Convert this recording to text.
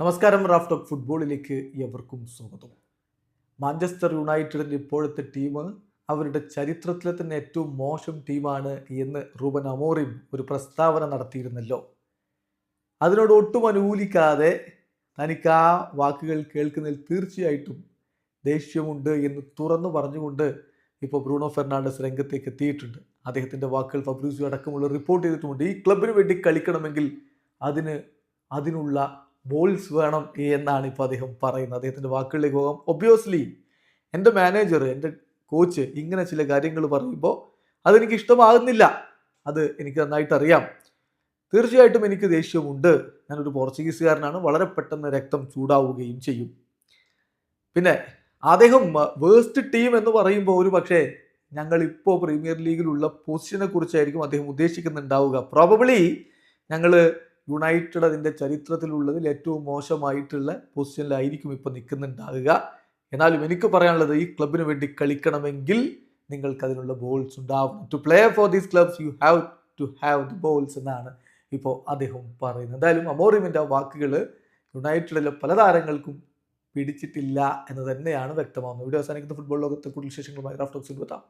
നമസ്കാരം Raf talk ഫുട്ബോളിലേക്ക് എവർക്കും സ്വാഗതം. മാഞ്ചസ്റ്റർ യുണൈറ്റഡിന്റെ ഇപ്പോഴത്തെ ടീം അവരുടെ ചരിത്രത്തിലെ തന്നെ ഏറ്റവും മോശം ടീമാണ് എന്ന് റൂബൻ അമോറിം ഒരു പ്രസ്താവന നടത്തിയിരുന്നല്ലോ. അതിനോട് ഒട്ടും അനുകൂലിക്കാതെ തനിക്ക് ആ വാക്കുകൾ കേൾക്കുന്നതിൽ തീർച്ചയായിട്ടും ദേഷ്യമുണ്ട് എന്ന് തുറന്നു പറഞ്ഞുകൊണ്ട് ഇപ്പോൾ ബ്രൂണോ ഫെർണാണ്ടസ് രംഗത്തേക്ക് എത്തിയിട്ടുണ്ട്. അദ്ദേഹത്തിന്റെ വാക്കുകൾ ഫബ്രൂസിയോ അടക്കമുള്ള റിപ്പോർട്ട് ചെയ്തിട്ടുമുണ്ട്. ഈ ക്ലബിന് വേണ്ടി കളിക്കണമെങ്കിൽ അതിന് അതിനുള്ള ബോൾസ് വേണം എന്നാണ് ഇപ്പോൾ അദ്ദേഹം പറയുന്നത്. അദ്ദേഹത്തിന്റെ വാക്കുകളിലേക്ക് പോകാം. ഒബ്വിയസ്ലി എന്റെ മാനേജർ എന്റെ കോച്ച് ഇങ്ങനെ ചില കാര്യങ്ങൾ പറയുമ്പോൾ അതെനിക്ക് ഇഷ്ടമാകുന്നില്ല. അത് എനിക്ക് നന്നായിട്ട് അറിയാം. തീർച്ചയായിട്ടും എനിക്ക് ദേഷ്യമുണ്ട് ഞാനൊരു പോർച്ചുഗീസുകാരനാണ്. വളരെ പെട്ടെന്ന് രക്തം ചൂടാവുകയും ചെയ്യും. പിന്നെ അദ്ദേഹം വേസ്റ്റ് ടീം എന്ന് പറയുമ്പോൾ ഒരു പക്ഷേ ഞങ്ങൾ ഇപ്പോൾ പ്രീമിയർ ലീഗിലുള്ള പൊസിഷനെ കുറിച്ചായിരിക്കും അദ്ദേഹം ഉദ്ദേശിക്കുന്നുണ്ടാവുക. പ്രോബബിളി ഞങ്ങൾ യുണൈറ്റഡ് അതിന്റെ ചരിത്രത്തിലുള്ളതിൽ ഏറ്റവും മോശമായിട്ടുള്ള പൊസിഷനിലായിരിക്കും ഇപ്പോൾ നിൽക്കുന്നുണ്ടാകുക. എന്നാലും എനിക്ക് പറയാനുള്ളത് ഈ ക്ലബിന് വേണ്ടി കളിക്കണമെങ്കിൽ നിങ്ങൾക്ക് അതിനുള്ള ബോൾസ് ഉണ്ടാവണം. To play for these clubs you have to have the balls എന്നാണ് ഇപ്പോൾ അദ്ദേഹം പറയുന്നത്. എന്തായാലും അമോറിമിന്റെ വാക്കുകൾ യുണൈറ്റഡിലെ പല താരങ്ങൾക്കും പിടിച്ചിട്ടില്ല എന്ന് തന്നെയാണ് വ്യക്തമാകുന്നത് വീഡിയോ അവസാനിക്കുന്ന ഫുട്ബോൾ ലോകത്തെ കൂടുതൽ വിശേഷങ്ങളുമായി റാഫ്റ്റോക്സിൽ എത്താം